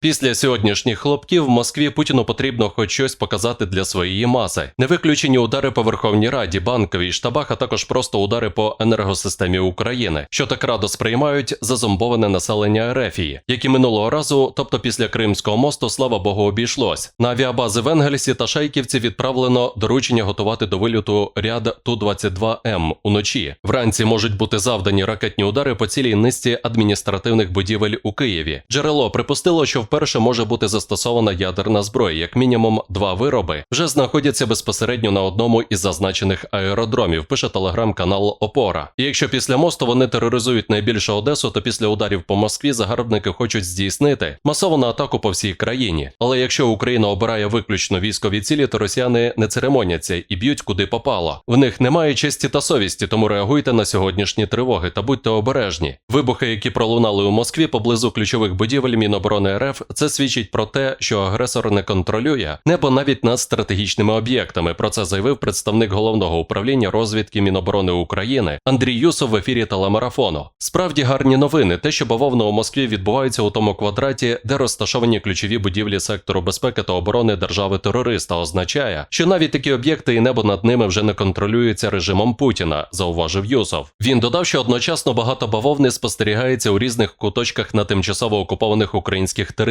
Після сьогоднішніх хлопків в Москві Путіну потрібно хоч щось показати для своєї маси. Не виключені удари по Верховній Раді, банковій штабах, а також просто удари по енергосистемі України, що так радо сприймають зазомбоване населення Ерефії, які минулого разу, тобто після Кримського мосту, слава Богу, обійшлось. На авіабази в Енгельсі та Шайківці відправлено доручення готувати до вильоту ряд Ту-22М уночі. Вранці можуть бути завдані ракетні удари по цілій низці адміністративних будівель у Києві. Джерело припустило, що вперше може бути застосована ядерна зброя, як мінімум два вироби вже знаходяться безпосередньо на одному із зазначених аеродромів. Пише телеграм-канал Опора. І якщо після мосту вони тероризують найбільше Одесу, то після ударів по Москві загарбники хочуть здійснити масовану атаку по всій країні. Але якщо Україна обирає виключно військові цілі, то росіяни не церемоняться і б'ють куди попало. В них немає честі та совісті, тому реагуйте на сьогоднішні тривоги та будьте обережні. Вибухи, які пролунали у Москві поблизу ключових будівель Міноборони РФ, це свідчить про те, що агресор не контролює небо навіть над стратегічними об'єктами. Про це заявив представник головного управління розвідки Міноборони України Андрій Юсов в ефірі телемарафону. Справді гарні новини. Те, що бавовна у Москві відбувається у тому квадраті, де розташовані ключові будівлі сектору безпеки та оборони держави-терориста, означає, що навіть такі об'єкти і небо над ними вже не контролюються режимом Путіна, зауважив Юсов. Він додав, що одночасно багато бавовни спостерігається у різних куточках на тимчасово окупованих українських територіях.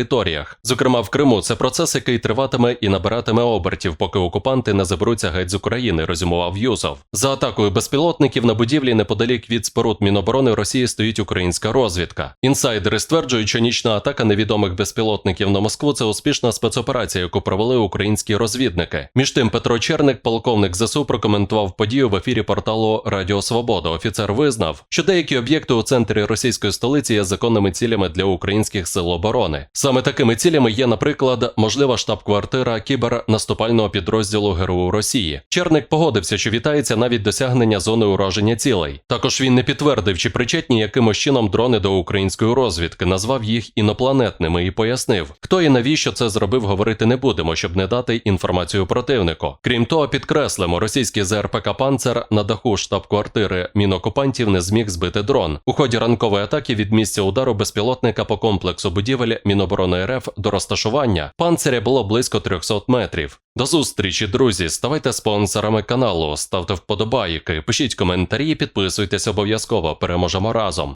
Зокрема, в Криму це процес, який триватиме і набиратиме обертів, поки окупанти не заберуться геть з України, резюмував Юсов. За атакою безпілотників на будівлі неподалік від споруд Міноборони Росії стоїть українська розвідка. Інсайдери стверджують, що нічна атака невідомих безпілотників на Москву це успішна спецоперація, яку провели українські розвідники. Між тим, Петро Черник, полковник ЗСУ, прокоментував подію в ефірі порталу Радіо Свобода. Офіцер визнав, що деякі об'єкти у центрі російської столиці є законними цілями для українських сил оборони. Саме такими цілями є, наприклад, можлива штаб-квартира кібернаступального підрозділу ГРУ Росії. Черник погодився, що вітається навіть досягнення зони ураження цілей. Також він не підтвердив, чи причетні якимось чином дрони до української розвідки, назвав їх інопланетними і пояснив, хто і навіщо це зробив, говорити не будемо, щоб не дати інформацію противнику. Крім того, підкреслимо, російський ЗРПК «Панцер» на даху штаб-квартири мінокупантів не зміг збити дрон. У ході ранкової атаки від місця удару безпілотника по комплексу будівель Міноборони РФ до розташування панциря було близько 300 метрів. До зустрічі, друзі! Ставайте спонсорами каналу, ставте вподобайки, пишіть коментарі, підписуйтесь обов'язково. Переможемо разом.